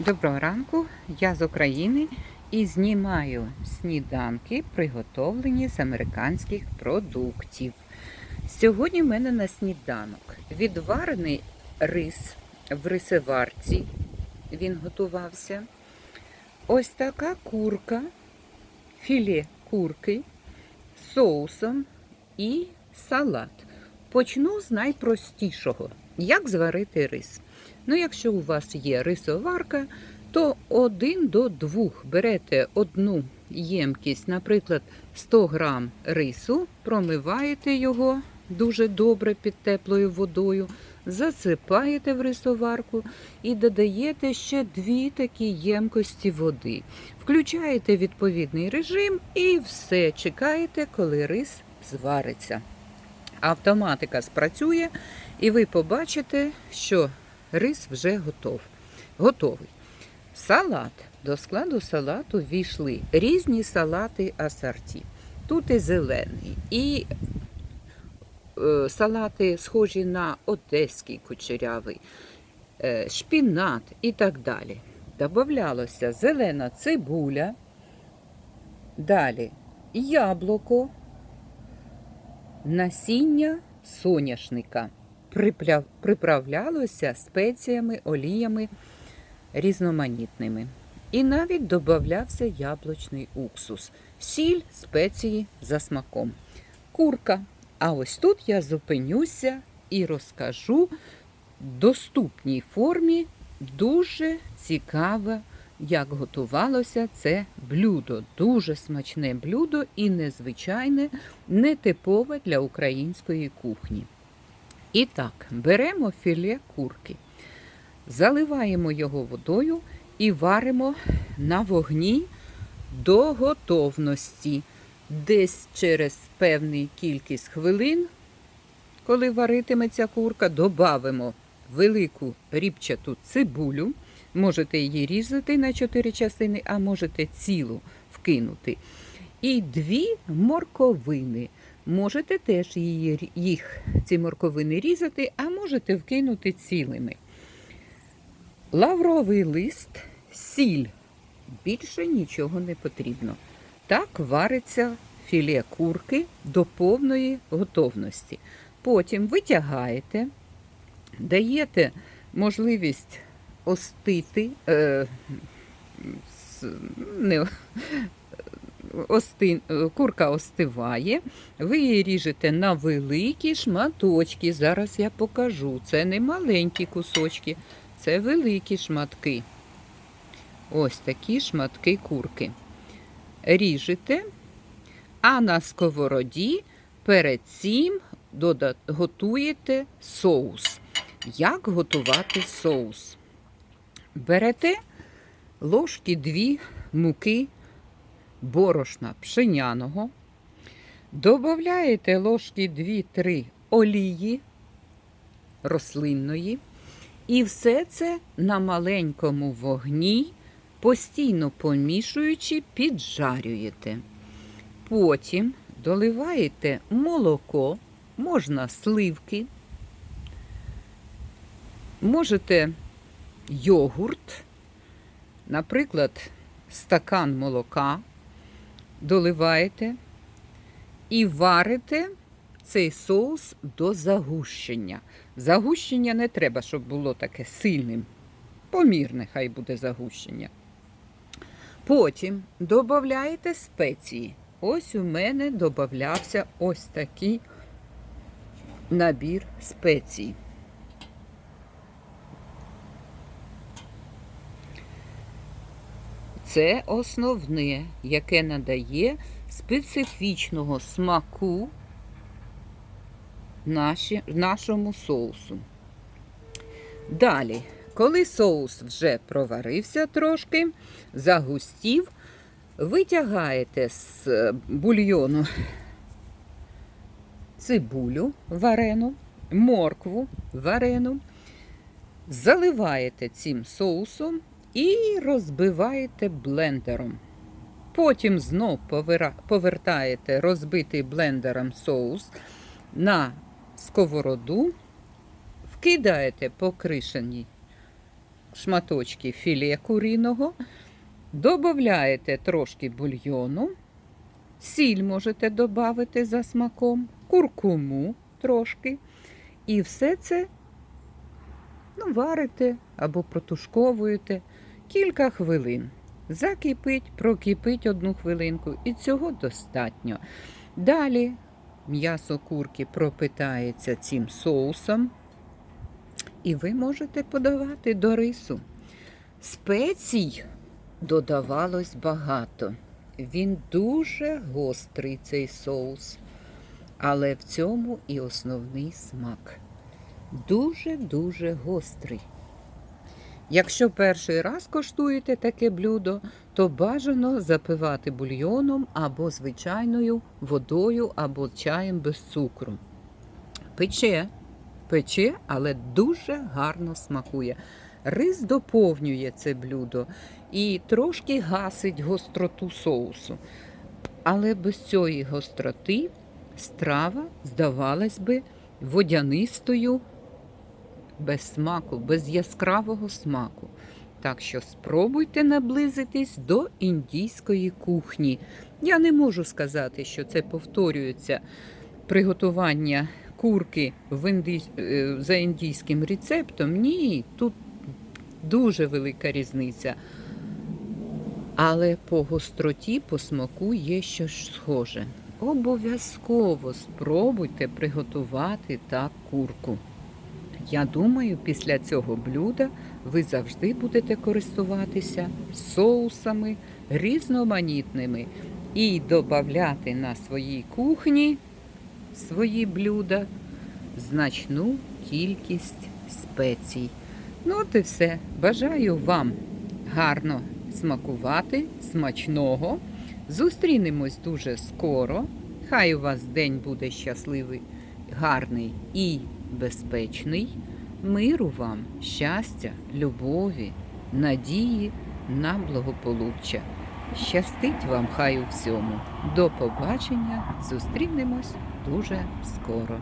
Доброго ранку, я з України і знімаю сніданки, приготовлені з американських продуктів. Сьогодні в мене на сніданок відварений рис в рисеварці. Він готувався. Ось така курка, філе курки з соусом і салат. Почну з найпростішого. Як зварити рис? Ну, якщо у вас є рисоварка, то один до двох берете одну ємкість, наприклад, 100 грам рису, промиваєте його дуже добре під теплою водою, засипаєте в рисоварку і додаєте ще дві такі ємкості води. Включаєте відповідний режим і все, чекаєте, коли рис звариться. Автоматика спрацює, і ви побачите, що рис вже готов. готовий. Салат. До складу салату війшли різні салати асорті. Тут і зелений, і е, салати схожі на одеський кучерявий, е, шпінат і так далі. Добавлялося зелена цибуля, далі яблуко, насіння соняшника приправлялося спеціями, оліями різноманітними. І навіть додавався яблучний уксус, сіль, спеції за смаком. Курка. А ось тут я зупинюся і розкажу в доступній формі дуже цікаве, як готувалося це блюдо. Дуже смачне блюдо і незвичайне, нетипове для української кухні. І так, беремо філе курки, заливаємо його водою і варимо на вогні до готовності. Десь через певну кількість хвилин, коли варитиметься курка, додамо велику рібчату цибулю. Можете її різати на чотири частини, а можете цілу вкинути. І дві морковини. Можете теж її, їх, ці морковини різати, а можете вкинути цілими. Лавровий лист, сіль. Більше нічого не потрібно. Так вариться філе курки до повної готовності. Потім витягаєте, даєте можливість остити, е, не, ости, курка остиває, ви її ріжете на великі шматочки. Зараз я покажу. Це не маленькі кусочки, це великі шматки. Ось такі шматки курки. Ріжете, а на сковороді перед цим готуєте соус. Як готувати соус? Берете ложки дві муки борошна пшеняного, додаєте ложки 2-3 олії рослинної, і все це на маленькому вогні, постійно помішуючи, піджарюєте. Потім доливаєте молоко, можна сливки, можете йогурт, наприклад, стакан молока, доливаєте і варите цей соус до загущення. Загущення не треба, щоб було таке сильним. Помірне хай буде загущення. Потім додаєте спеції. Ось у мене додався ось такий набір спецій. Це основне, яке надає специфічного смаку наші, нашому соусу. Далі, коли соус вже проварився трошки, загустів, витягаєте з бульйону цибулю варену, моркву варену, заливаєте цим соусом і розбиваєте блендером. Потім знов повертаєте розбитий блендером соус на сковороду, вкидаєте покришені шматочки філе куріного, додаєте трошки бульйону, сіль можете додати за смаком, куркуму трошки. І все це ну, варите або протушковуєте кілька хвилин. Закипить, прокипить одну хвилинку, і цього достатньо. Далі м'ясо курки пропитається цим соусом, і ви можете подавати до рису. Спецій додавалось багато. Він дуже гострий, цей соус. Але в цьому і основний смак. Дуже-дуже гострий. Якщо перший раз коштуєте таке блюдо, то бажано запивати бульйоном або звичайною водою, або чаєм без цукру. Пече, пече, але дуже гарно смакує. Рис доповнює це блюдо і трошки гасить гостроту соусу. Але без цієї гостроти страва, здавалась би, водянистою, без смаку, без яскравого смаку. Так що спробуйте наблизитись до індійської кухні. Я не можу сказати, що це повторюється приготування курки в інді... е, за індійським рецептом. Ні, тут дуже велика різниця. Але по гостроті, по смаку є щось схоже. Обов'язково спробуйте приготувати так курку. Я думаю, після цього блюда ви завжди будете користуватися соусами різноманітними і додати на своїй кухні свої блюда значну кількість спецій. Ну, от і все. Бажаю вам гарно смакувати, смачного. Зустрінемось дуже скоро. Хай у вас день буде щасливий, гарний і безпечний. Миру вам, щастя, любові, надії на благополуччя. Щастить вам хай у всьому. До побачення. Зустрінемось дуже скоро.